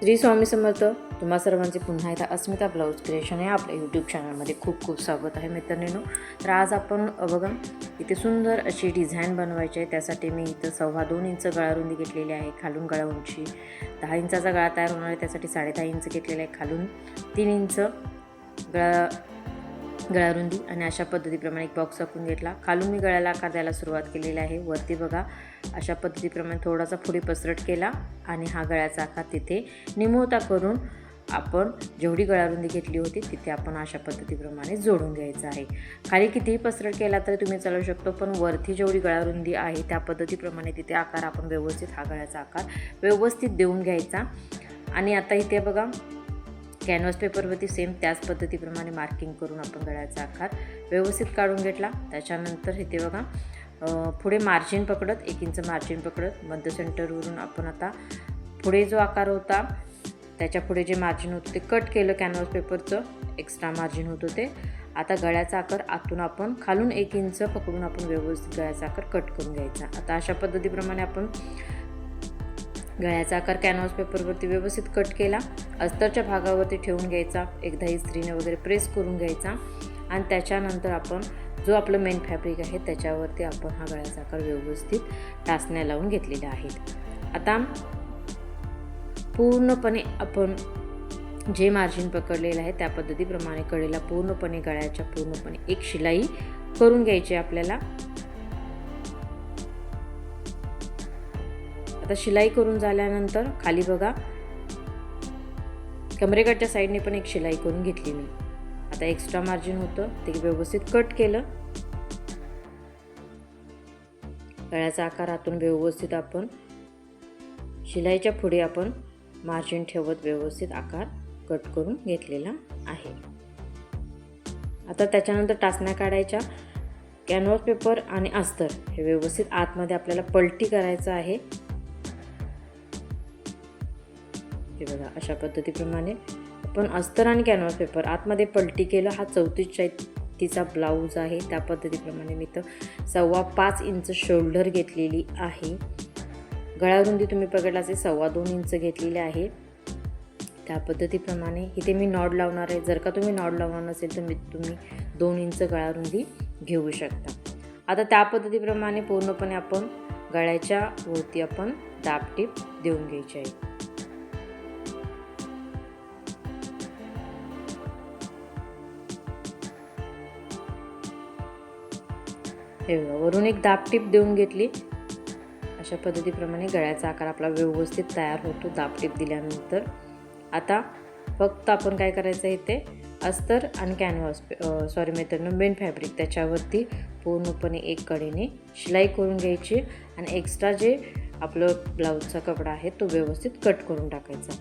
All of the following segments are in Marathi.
श्री स्वामी समर्थ तुम्हा सर्वांचे पुन्हा एकदा अस्मिता ब्लाऊज क्रिएशन हे आपल्या यूट्यूब चॅनलमध्ये खूप खूप स्वागत आहे मित्रांनो. तर आज आपण बघा इथे सुंदर अशी डिझाईन बनवायची आहे. त्यासाठी मी इथं सव्वा दोन इंच गळारुंदी घेतलेली आहे खालून गळा उंची. दहा इंचाचा गळा तयार होणार आहे. त्यासाठी साडेदहा इंच घेतलेला आहे खालून तीन इंच गळा गळारुंदी आणि अशा पद्धतीप्रमाणे एक बॉक्स आखून घेतला. खालून मी गळ्याला आकार द्यायला सुरुवात केलेली आहे. वरती बघा अशा पद्धतीप्रमाणे थोडासा पुढे पसरट केला आणि हा गळ्याचा आकार तिथे निमवता करून आपण जेवढी गळारुंदी घेतली होती तिथे आपण अशा पद्धतीप्रमाणे जोडून घ्यायचं आहे. खाली कितीही पसरट केला तरी तुम्ही चालवू शकतो पण वरती जेवढी गळारुंदी आहे त्या पद्धतीप्रमाणे तिथे आकार आपण व्यवस्थित हा गळ्याचा आकार व्यवस्थित देऊन घ्यायचा. आणि आता इथे बघा कॅनव्हास पेपरवरती सेम त्याच पद्धतीप्रमाणे मार्किंग करून आपण गळ्याचा आकार व्यवस्थित काढून घेतला. त्याच्यानंतर हे ते बघा पुढे मार्जिन पकडत एक इंच मार्जिन पकडत मध्य सेंटरवरून आपण आता पुढे जो आकार होता त्याच्या पुढे जे मार्जिन होतं ते कट केलं कॅनव्हास पेपरचं एक्स्ट्रा मार्जिन होतं. ते आता गळ्याचा आकार आतून आपण खालून एक इंच पकडून आपण व्यवस्थित गळ्याचा आकार कट करून घ्यायचा. आता अशा पद्धतीप्रमाणे आपण गळ्याचा आकार कॅनव्हास पेपरवरती व्यवस्थित कट केला. अस्तरच्या भागावरती ठेवून घ्यायचा. एकदा इस्त्रीने वगैरे प्रेस करून घ्यायचा. आणि त्याच्यानंतर आपण जो आपलं मेन फॅब्रिक आहे त्याच्यावरती आपण हा गळ्याचा आकार व्यवस्थित टाचण्या लावून घेतलेल्या आहेत. आता पूर्णपणे आपण जे मार्जिन पकडलेलं आहे त्या पद्धतीप्रमाणे कडेला पूर्णपणे गळ्याच्या पूर्णपणे एक शिलाई करून घ्यायची आपल्याला. आता शिलाई करून झाल्यानंतर खाली बघा. कमरेकडच्या साईडने पण एक शिलाई करून घेतली मी. आता एक्स्ट्रा मार्जिन होतं. ते व्यवस्थित कट केलं. गळ्याचा आकार आतून व्यवस्थित आपण शिलाईच्या पुढे आपण मार्जिन ठेवत व्यवस्थित आकार कट करून घेतलेला आहे. आता त्याच्यानंतर टाचण्या काढायच्या. कॅनव्हास पेपर आणि अस्तर हे व्यवस्थित आतमध्ये आपल्याला पलटी करायचं आहे. हे बघा अशा पद्धतीप्रमाणे. आपण अस्तर आणि कॅनव्हास पेपर आतमध्ये पलटी केलं हा चौतीस तिचा ब्लाऊज आहे. त्या पद्धतीप्रमाणे मी तर सव्वा पाच इंच शोल्डर घेतलेली आहे. गळारुंदी तुम्ही पकडला असेल सव्वा दोन इंच घेतलेली आहे. त्या पद्धतीप्रमाणे इथे मी नॉड लावणार आहे. जर का तुम्ही नॉड लावणार नसेल तर मी तुम्ही दोन इंच गळारुंदी घेऊ शकता. आता त्या पद्धतीप्रमाणे पूर्णपणे आपण गळ्याच्या वरती आपण दाबटीप देऊन घ्यायची आहे. हे वरून एक दाबटीप देऊन घेतली. अशा पद्धतीप्रमाणे गळ्याचा आकार आपला व्यवस्थित तयार होतो दाबटीप दिल्यानंतर. आता फक्त आपण काय करायचं आहे इथे? अस्तर आणि कॅनव्हास सॉरी मित्रांनो मेन फॅब्रिक त्याच्यावरती पूर्णपणे एक कडेने शिलाई करून घ्यायची आणि एक्स्ट्रा जे आपलं ब्लाऊजचा कपडा आहे तो व्यवस्थित कट करून टाकायचा.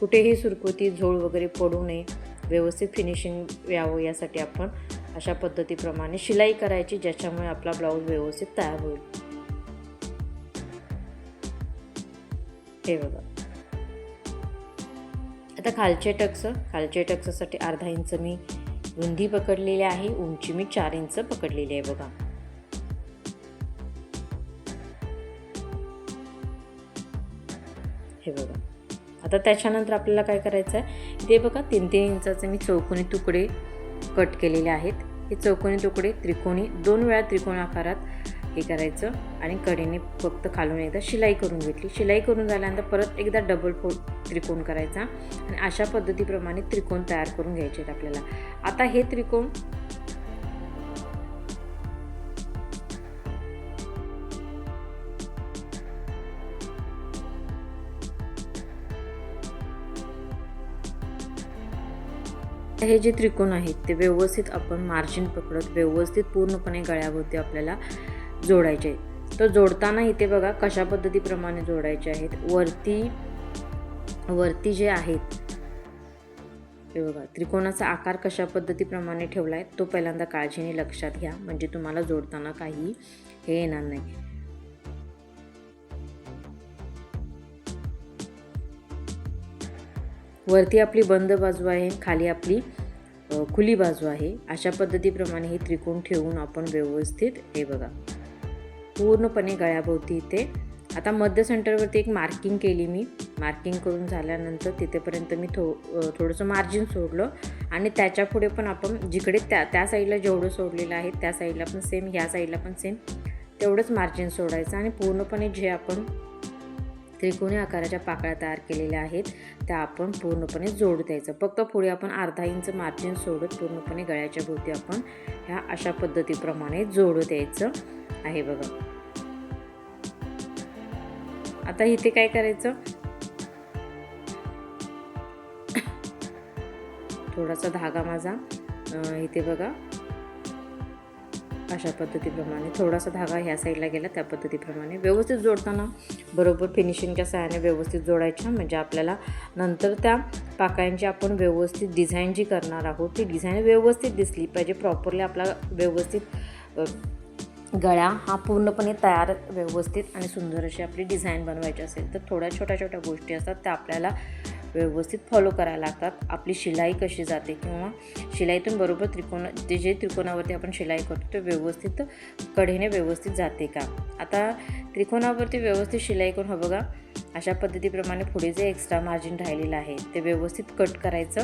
कुठेही सुरकुती झोळ वगैरे पडू नये. व्यवस्थित फिनिशिंग यावं यासाठी आपण अशा पद्धतीप्रमाणे शिलाई करायची ज्याच्यामुळे आपला ब्लाऊज व्यवस्थित तयार होईल. हे बघा. आता खालचे टक्स खालचे टक्ससाठी अर्धा इंच मी रुंदी पकडलेली आहे उंची मी चार इंच पकडलेली आहे बघा. हे बघा. आता त्याच्यानंतर आपल्याला काय करायचं आहे ते बघा तीन तीन इंचाचे मी चौकोनी तुकडे कट केलेले आहेत. हे चौकोनी तुकडे त्रिकोणी दोन वेळा त्रिकोण आकारात हे करायचं आणि कडेने फक्त खालून एकदा शिलाई करून घेतली. शिलाई करून झाल्यानंतर परत एकदा डबल फो त्रिकोण करायचा आणि अशा पद्धतीप्रमाणे त्रिकोण तयार करून घ्यायचे आहेत आपल्याला. आता हे त्रिकोण हे जे त्रिकोण आहेत ते व्यवस्थित आपण मार्जिन पकडत व्यवस्थित पूर्णपणे गळ्याभोवती आपल्याला जोडायचे. आहेत तर जोडताना इथे बघा कशा पद्धतीप्रमाणे जोडायचे आहेत. वरती वरती जे आहेत हे बघा त्रिकोणाचा आकार कशा पद्धतीप्रमाणे ठेवला आहे तो पहिल्यांदा काळजीने लक्षात घ्या. म्हणजे तुम्हाला जोडताना काही हे येणार नाही. वरती आपली बंद बाजू आहे खाली आपली खुली बाजू आहे. अशा पद्धतीप्रमाणे हे त्रिकोण ठेवून आपण व्यवस्थित हे बघा पूर्णपणे गळ्याभोवती इथे. आता मध्य सेंटरवरती एक मार्किंग केली मी. मार्किंग करून झाल्यानंतर तिथेपर्यंत मी थो थोडंसं मार्जिन सोडलं. आणि त्याच्या पुढे पण आपण जिकडे त्या त्या साईडला जेवढं सोडलेलं आहे त्या साईडला पण सेम ह्या साईडला पण सेम तेवढंच मार्जिन सोडायचं. आणि पूर्णपणे जे आपण त्रिकोणी आकाराच्या पाकळ्या तयार केलेल्या आहेत. त्या आपण पूर्णपणे जोड द्यायचं. फक्त पुढे आपण अर्धा इंच मार्जिन सोडत पूर्णपणे गळ्याच्या भोवती आपण ह्या अशा पद्धतीप्रमाणे जोड द्यायचं आहे बघा. आता इथे काय करायचं? थोडासा धागा माझा. इथे बघा. अशा पद्धतीप्रमाणे थोडासा धागा ह्या साईडला गेला त्या पद्धतीप्रमाणे. व्यवस्थित जोडताना बरोबर फिनिशिंगच्या सहाय्याने व्यवस्थित जोडायच्या म्हणजे आपल्याला नंतर त्या पाकळ्यांची आपण व्यवस्थित डिझाईन जी करणार आहोत ती डिझाईन व्यवस्थित दिसली पाहिजे. प्रॉपरली आपला व्यवस्थित गळ्या हा पूर्णपणे तयार व्यवस्थित आणि सुंदर अशी आपली डिझाईन बनवायची असेल तर थोड्या छोट्या छोट्या गोष्टी असतात त्या आपल्याला व्यवस्थित फॉलो करायला लागतात. आपली शिलाई कशी जाते किंवा शिलाईतून बरोबर त्रिकोण ते जे त्रिकोणावरती आपण शिलाई करतो ते व्यवस्थित कढीने व्यवस्थित जाते का? आता त्रिकोणावरती व्यवस्थित शिलाई करून हवं बघा अशा पद्धतीप्रमाणे पुढे जे एक्स्ट्रा मार्जिन राहिलेलं आहे ते व्यवस्थित कट करायचं.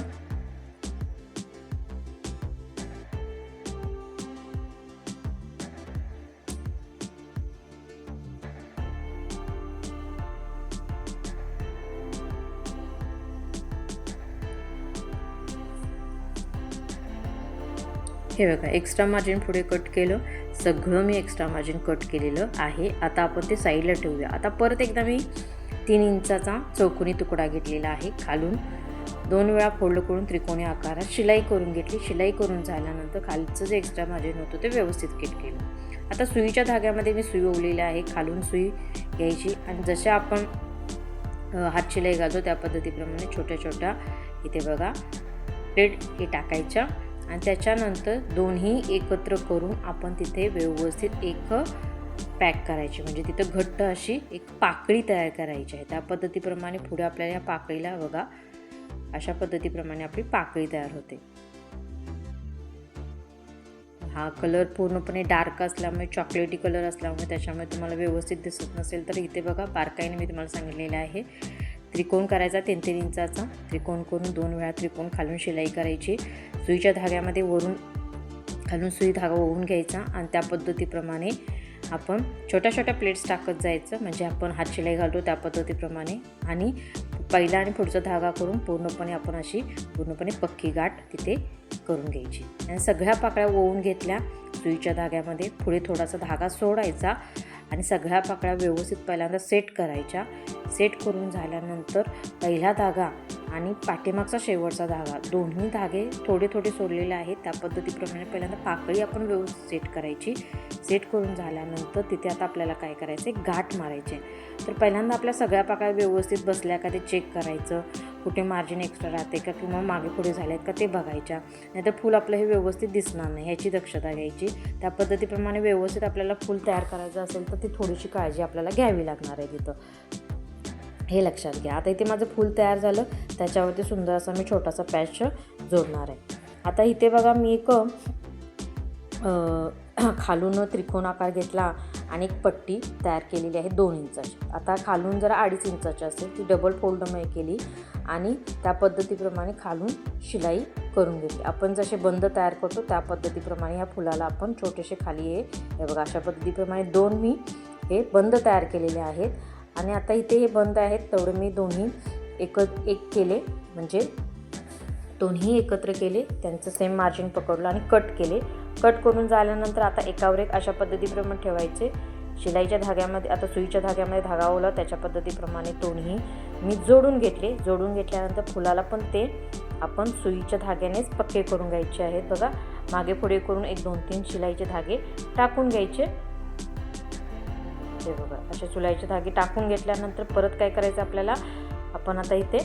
हे बघा एक्स्ट्रा मार्जिन पुढे कट केलं. सगळं मी एक्स्ट्रा मार्जिन कट केलेलं आहे. आता आपण ते साईडला ठेवूया. आता परत एकदा मी तीन इंचाचा चौकोनी तुकडा घेतलेला आहे खालून. दोन वेळा फोल्ड करून त्रिकोणी आकारात शिलाई करून घेतली. शिलाई करून झाल्यानंतर खालचं जे एक्स्ट्रा मार्जिन होतं ते व्यवस्थित किट केलं. आता सुईच्या धाग्यामध्ये मी सुई ओवलेली आहे. खालून सुई घ्यायची. आणि जशा आपण हात शिलाई घालतो त्या पद्धतीप्रमाणे छोट्या छोट्या इथे बघा प्लेट हे टाकायच्या. आणि त्याच्यानंतर दोन्ही एकत्र करून आपण तिथे व्यवस्थित एक पॅक करायची. म्हणजे तिथं घट्ट अशी एक पाकळी तयार करायची आहे. त्या पद्धतीप्रमाणे पुढे आपल्याला या पाकळीला बघा अशा पद्धतीप्रमाणे आपली पाकळी तयार होते. हा कलर पूर्णपणे डार्क असल्यामुळे चॉकलेटी कलर असल्यामुळे त्याच्यामुळे तुम्हाला व्यवस्थित दिसत नसेल तर इथे बघा बारकाईने मी तुम्हाला सांगितलेलं आहे. त्रिकोण करायचा तीन तीन इंचाचा. त्रिकोण करून दोन वेळा त्रिकोण खालून शिलाई करायची. सुईच्या धाग्यामध्ये वरून घालून सुई धागा ओवून घ्यायचा आणि त्या पद्धतीप्रमाणे आपण छोट्या छोट्या प्लेट्स टाकत जायचं. म्हणजे आपण हात शिलाई घालतो त्या पद्धतीप्रमाणे आणि पहिला आणि पुढचा धागा करून पूर्णपणे आपण अशी पूर्णपणे पक्की गाठ तिथे करून घ्यायची. आणि सगळ्या पाकळ्या ओवून घेतल्या सुईच्या धाग्यामध्ये. पुढे थोडासा धागा सोडायचा आणि सगळ्या पाकळ्या व्यवस्थित पहिल्यांदा सेट करायच्या. सेट करून झाल्यानंतर पहिला धागा आणि पाठीमागचा शेवटचा धागा. दोन्ही धागे थोडे थोडे सोडलेले आहेत. त्या पद्धतीप्रमाणे पहिल्यांदा पाकळी आपण व्यवस्थित सेट करायची. सेट करून झाल्यानंतर तिथे आता आपल्याला काय करायचं आहे गाठ मारायचे. तर पहिल्यांदा आपल्या सगळ्या पाकळ्या व्यवस्थित बसल्या का ते चेक करायचं. कुठे मार्जिन एक्स्ट्रा राहते का किंवा मागे पुढे झाले आहेत का ते बघायच्या. नाहीतर फूल आपलं हे व्यवस्थित दिसणार नाही ह्याची दक्षता घ्यायची. त्या पद्धतीप्रमाणे व्यवस्थित आपल्याला फूल तयार करायचं असेल तर ती थोडीशी काळजी आपल्याला घ्यावी लागणार आहे तिथं. हे लक्षात घ्या. आता इथे माझं फूल तयार झालं. त्याच्यावरती सुंदर असा मी छोटासा पॅच जोडणार आहे. आता इथे बघा मी एक खालून त्रिकोण आकार घेतला आणि एक पट्टी तयार केलेली आहे दोन इंचाची. आता खालून जरा अडीच इंचाची असेल ती डबल फोल्डमध्ये केली आणि त्या पद्धतीप्रमाणे खालून शिलाई करून घेतली. आपण जसे बंद तयार करतो त्या पद्धतीप्रमाणे ह्या फुलाला आपण छोटेसे खाली हे बघा अशा पद्धतीप्रमाणे दोन मी हे बंद तयार केलेले आहेत. आणि आता इथे हे बंद आहेत तेवढे मी दोन्ही एक एक केले. म्हणजे दोन्ही एकत्र केले. त्यांचं सेम मार्जिन पकडलं आणि कट केले. कट करून झाल्यानंतर आता एकावर एक अशा पद्धतीप्रमाणे ठेवायचे. शिलाईच्या धाग्यामध्ये आता सुईच्या धाग्यामध्ये धागा ओला त्याच्या पद्धतीप्रमाणे दोन्ही मी जोडून घेतले. जोडून घेतल्यानंतर फुलाला पण ते आपण सुईच्या धाग्यानेच पक्के करून घ्यायचे आहेत. बघा मागे पुढे करून एक दोन तीन शिलाईचे धागे टाकून घ्यायचे. हे बघा असे शिलाईचे धागे टाकून घेतल्यानंतर परत काय करायचं आपल्याला? आपण आता इथे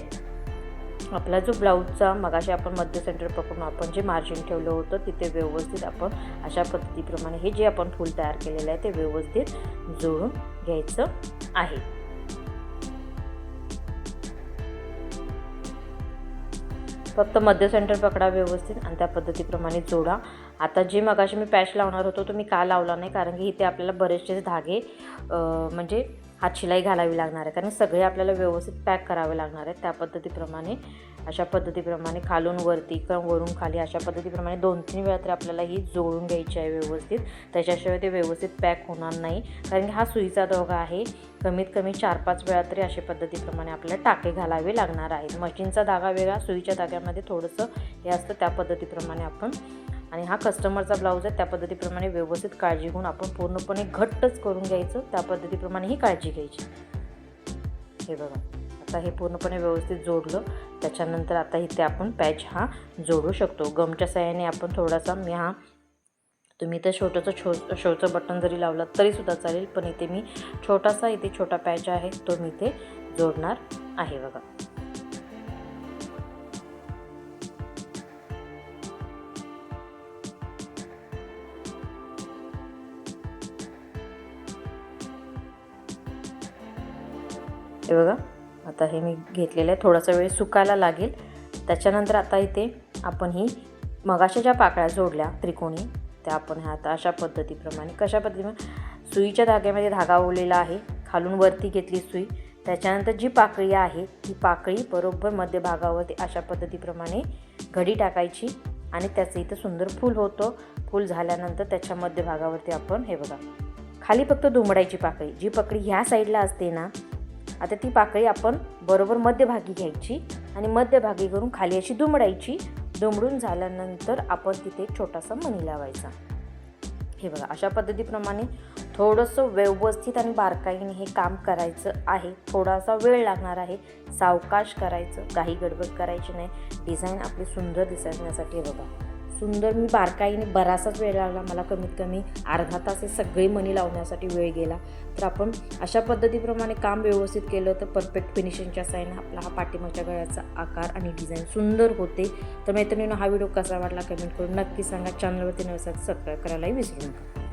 आपला जो ब्लाऊजचा मगाशी आपण मध्य सेंटर पकडून आपण जे मार्जिन ठेवलं होतं तिथे व्यवस्थित आपण अशा पद्धतीप्रमाणे हे जे आपण फूल तयार केलेलं आहे ते व्यवस्थित जुळून घ्यायचं आहे. फक्त मध्य सेंटर पकडा व्यवस्थित आणि त्या पद्धतीप्रमाणे जोडा. आता जे मगाशी मी पॅच लावणार होतो तो मी का लावला नाही? कारण की इथे आपल्याला बरेचसे धागे म्हणजे हात शिलाई घालावी लागणार आहे. कारण सगळे आपल्याला व्यवस्थित पॅक करावे लागणार आहे त्या पद्धतीप्रमाणे अशा पद्धतीप्रमाणे खालून वरती किंवा वरून खाली अशा पद्धतीप्रमाणे दोन तीन वेळा तरी आपल्याला ही जोडून घ्यायची आहे व्यवस्थित. त्याच्याशिवाय ते व्यवस्थित पॅक होणार नाही. कारण की हा सुईचा दोघा आहे. कमीत कमी चार पाच वेळा तरी अशा पद्धतीप्रमाणे आपल्याला टाके घालावे लागणार आहेत. मशीनचा धागा वेगळा सुईच्या धाग्यामध्ये थोडंसं हे असतं त्या पद्धतीप्रमाणे आपण. आणि हा कस्टमरचा ब्लाऊज आहे त्या पद्धतीप्रमाणे व्यवस्थित काळजी घेऊन आपण पूर्णपणे घट्टच करून घ्यायचं. त्या पद्धतीप्रमाणे ही काळजी घ्यायची. हे बघा. आता हे पूर्णपणे व्यवस्थित जोडलं. त्याच्यानंतर आता इथे आपण पॅच हा जोडू शकतो. गमच्या साह्याने आपण थोडासा मी हा तुम्ही इथे छोटंसं छो शोचं बटन जरी लावलं तरीसुद्धा चालेल पण इथे मी छोटासा इथे छोटा पॅच आहे तो मी इथे जोडणार आहे बघा. हे बघा. आता हे मी घेतलेलं आहे. थोडासा वेळ सुकायला लागेल. त्याच्यानंतर आता इथे आपण ही मगाशा ज्या पाकळ्या जोडल्या त्रिकोणी त्या आपण ह्या आता अशा पद्धतीप्रमाणे कशा पद्धतीने? सुईच्या धाग्यामध्ये धागा ओवलेला आहे. खालून वरती घेतली सुई. त्याच्यानंतर जी पाकळी आहे ती पाकळी बरोबर मध्यभागावरती अशा पद्धतीप्रमाणे घडी टाकायची आणि त्याचं इथं सुंदर फूल होतं. फूल झाल्यानंतर त्याच्या मध्यभागावरती आपण हे बघा. खाली फक्त दुमडायची पाकळी. जी पाकळी ह्या साईडला असते ना आता ती पाकळी आपण बरोबर मध्यभागी घ्यायची आणि मध्यभागी करून खाली अशी दुमडायची. दुमडून झाल्यानंतर आपण तिथे एक छोटासा मणी लावायचा. हे बघा अशा पद्धतीप्रमाणे थोडंसं व्यवस्थित आणि बारकाईने हे काम करायचं आहे. थोडासा वेळ लागणार आहे. सावकाश करायचं काही गडबड करायची नाही. डिझाईन आपली सुंदर दिसण्यासाठी बघा. सुंदर मी बारकाईने बराचसाच वेळ लागला मला कमीत कमी अर्धा तास हे सगळे मणी लावण्यासाठी वेळ गेला. तर आपण अशा पद्धतीप्रमाणे काम व्यवस्थित केलं तर परफेक्ट फिनिशिंगच्या साईन आपला हा पाठीमागच्या गळ्याचा आकार आणि डिझाईन सुंदर होते. तर मैत्रिणीनं हा व्हिडिओ कसा वाटला कमेंट करून नक्की सांगा. चॅनलवरती नव्यासाठी सबस्क्राईब करायलाही विसरू नका.